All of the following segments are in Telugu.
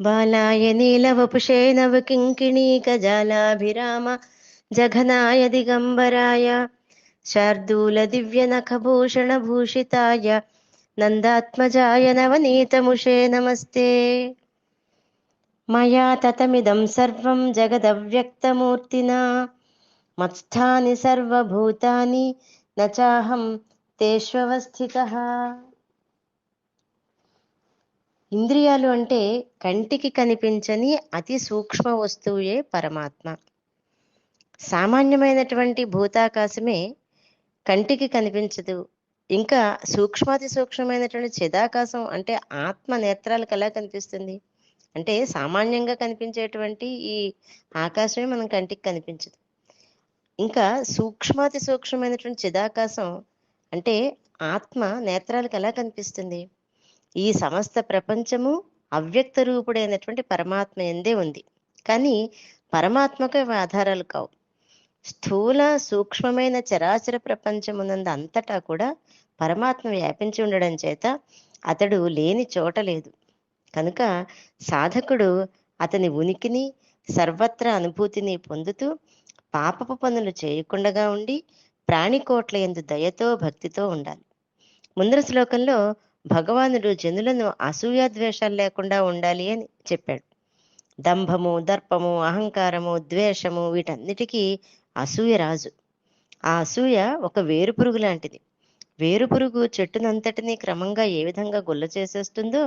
బాలాయ నీలవపుషే నవకింకిణీకజాలాభిరామ జఘనాయ దిగంబరాయ శార్దూల దివ్య నఖభూషణ భూషితాయ నందాత్మజాయ నవనీతముషే నమస్తే. మయా తతమిదం సర్వం జగదవ్యక్తమూర్తినా మత్స్థాని సర్వభూతాని నచాహం తేష్వస్థిత ఇంద్రియాలు అంటే కంటికి కనిపించని అతి సూక్ష్మ వస్తువుయే పరమాత్మ. సామాన్యమైనటువంటి భూతాకాశమే కంటికి కనిపించదు. ఇంకా సూక్ష్మాతి సూక్ష్మమైనటువంటి చిదాకాశం అంటే ఆత్మ నేత్రాలకు ఎలా కనిపిస్తుంది? అంటే సామాన్యంగా కనిపించేటువంటి ఈ ఆకాశమే మనం కంటికి కనిపించదు. ఇంకా సూక్ష్మాతి సూక్ష్మమైనటువంటి చిదాకాశం అంటే ఆత్మ నేత్రాలకు ఎలా కనిపిస్తుంది? ఈ సమస్త ప్రపంచము అవ్యక్త రూపుడైనటువంటి పరమాత్మ ఎందే ఉంది. కానీ పరమాత్మకు అవి ఆధారాలు కావు. స్థూల సూక్ష్మమైన చరాచర ప్రపంచమునందు అంతటా కూడా పరమాత్మ వ్యాపించి ఉండడం చేత అతడు లేని చోట లేదు. కనుక సాధకుడు అతని ఉనికిని సర్వత్రా అనుభూతిని పొందుతూ పాపపు పనులు చేయకుండా ఉండి ప్రాణికోట్ల ఎందు దయతో భక్తితో ఉండాలి. ముందర శ్లోకంలో భగవానుడు జనులను అసూయాద్వేషాలు లేకుండా ఉండాలి అని చెప్పాడు. దంభము దర్పము అహంకారము ద్వేషము వీటన్నిటికీ అసూయ రాజు. ఆ అసూయ ఒక వేరుపురుగు లాంటిది. వేరుపురుగు చెట్టునంతటినీ క్రమంగా ఏ విధంగా గుల్ల చేసేస్తుందో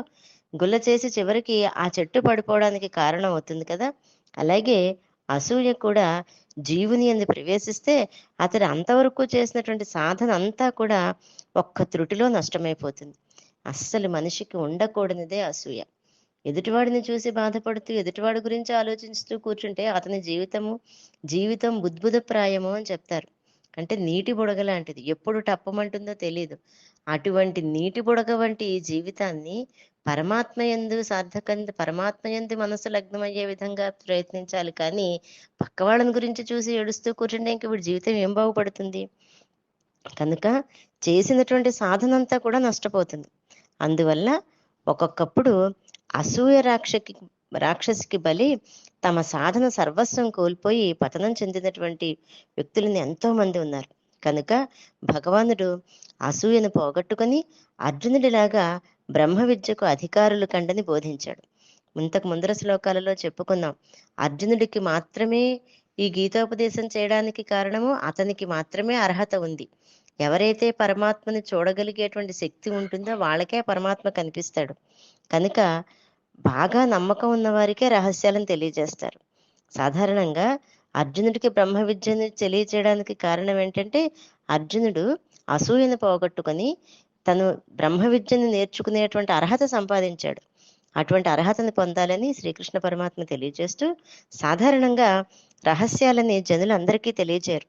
గుల్ల చేసి చివరికి ఆ చెట్టు పడిపోవడానికి కారణం అవుతుంది కదా. అలాగే అసూయ కూడా జీవుని ఎందు ప్రవేశిస్తే అతడు అంతవరకు చేసినటువంటి సాధన అంతా కూడా ఒక్క త్రుటిలో నష్టమైపోతుంది. అస్సలు మనిషికి ఉండకూడనిదే అసూయ. ఎదుటివాడిని చూసి బాధపడుతూ ఎదుటివాడి గురించి ఆలోచిస్తూ కూర్చుంటే అతని జీవితము జీవితం ఉద్భుతప్రాయము అని చెప్తారు. అంటే నీటి బుడగ లాంటిది. ఎప్పుడు టప్పమంటుందో తెలియదు అటువంటి నీటి బుడగ వంటి ఈ జీవితాన్ని పరమాత్మ ఎందు సార్థకంద పరమాత్మ ఎందు మనసు లగ్నమయ్యే విధంగా ప్రయత్నించాలి. కానీ పక్క వాళ్ళని గురించి చూసి ఏడుస్తూ కూర్చుంటే ఇంక వీడి జీవితం ఏం బాగుపడుతుంది? కనుక చేసినటువంటి సాధనంతా కూడా నష్టపోతుంది. అందువల్ల ఒక్కొక్కప్పుడు అసూయ రాక్షకి రాక్షసికి బలి తమ సాధన సర్వస్వం కోల్పోయి పతనం చెందినటువంటి వ్యక్తులని ఎంతో మంది ఉన్నారు. కనుక భగవానుడు అసూయను పోగొట్టుకొని అర్జునుడిలాగా బ్రహ్మ విద్యకు అధికారులు కండని బోధించాడు. ఇంతకు ముందర శ్లోకాలలో చెప్పుకున్నాం అర్జునుడికి మాత్రమే ఈ గీతోపదేశం చేయడానికి కారణము అతనికి మాత్రమే అర్హత ఉంది. ఎవరైతే పరమాత్మని చూడగలిగేటువంటి శక్తి ఉంటుందో వాళ్ళకే పరమాత్మ కనిపిస్తాడు. కనుక బాగా నమ్మకం ఉన్న వారికే రహస్యాలను తెలియజేస్తారు. సాధారణంగా అర్జునుడికి బ్రహ్మ విద్యను తెలియచేయడానికి కారణం ఏంటంటే అర్జునుడు అసూయను పోగొట్టుకొని తను బ్రహ్మ విద్యను నేర్చుకునేటువంటి అర్హత సంపాదించాడు. అటువంటి అర్హతను పొందాలని శ్రీకృష్ణ పరమాత్మ తెలియజేస్తూ సాధారణంగా రహస్యాలని జనులందరికీ తెలియజేయరు.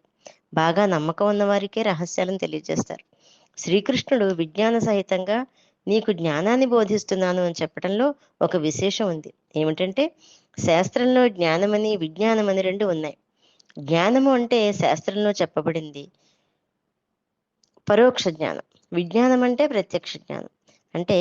బాగా నమ్మకం ఉన్న వారికే రహస్యాలను తెలియజేస్తారు. శ్రీకృష్ణుడు విజ్ఞాన సహితంగా నీకు జ్ఞానాన్ని బోధిస్తున్నాను అని చెప్పడంలో ఒక విశేషం ఉంది. ఏమిటంటే శాస్త్రంలో జ్ఞానమని విజ్ఞానమని రెండు ఉన్నాయి. జ్ఞానము అంటే శాస్త్రంలో చెప్పబడింది పరోక్ష జ్ఞానం. విజ్ఞానం అంటే ప్రత్యక్ష జ్ఞానం. అంటే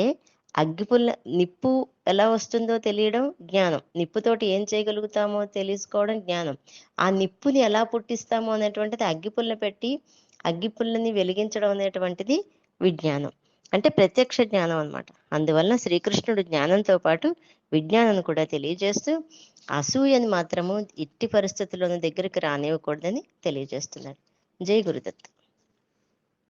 అగ్గిపుల్ల నిప్పు ఎలా వస్తుందో తెలియడం జ్ఞానం. నిప్పుతోటి ఏం చేయగలుగుతామో తెలుసుకోవడం జ్ఞానం. ఆ నిప్పుని ఎలా పుట్టిస్తామో అనేటువంటిది అగ్గిపుల్ల పెట్టి అగ్గిపుల్లని వెలిగించడం అనేటువంటిది విజ్ఞానం. అంటే ప్రత్యక్ష జ్ఞానం అనమాట అందువలన శ్రీకృష్ణుడు జ్ఞానంతో పాటు విజ్ఞానాన్ని కూడా తెలియజేస్తూ అసూయని మాత్రము ఇట్టి పరిస్థితుల్లోని దగ్గరికి రానివ్వకూడదని తెలియజేస్తున్నాడు. జై గురుదత్.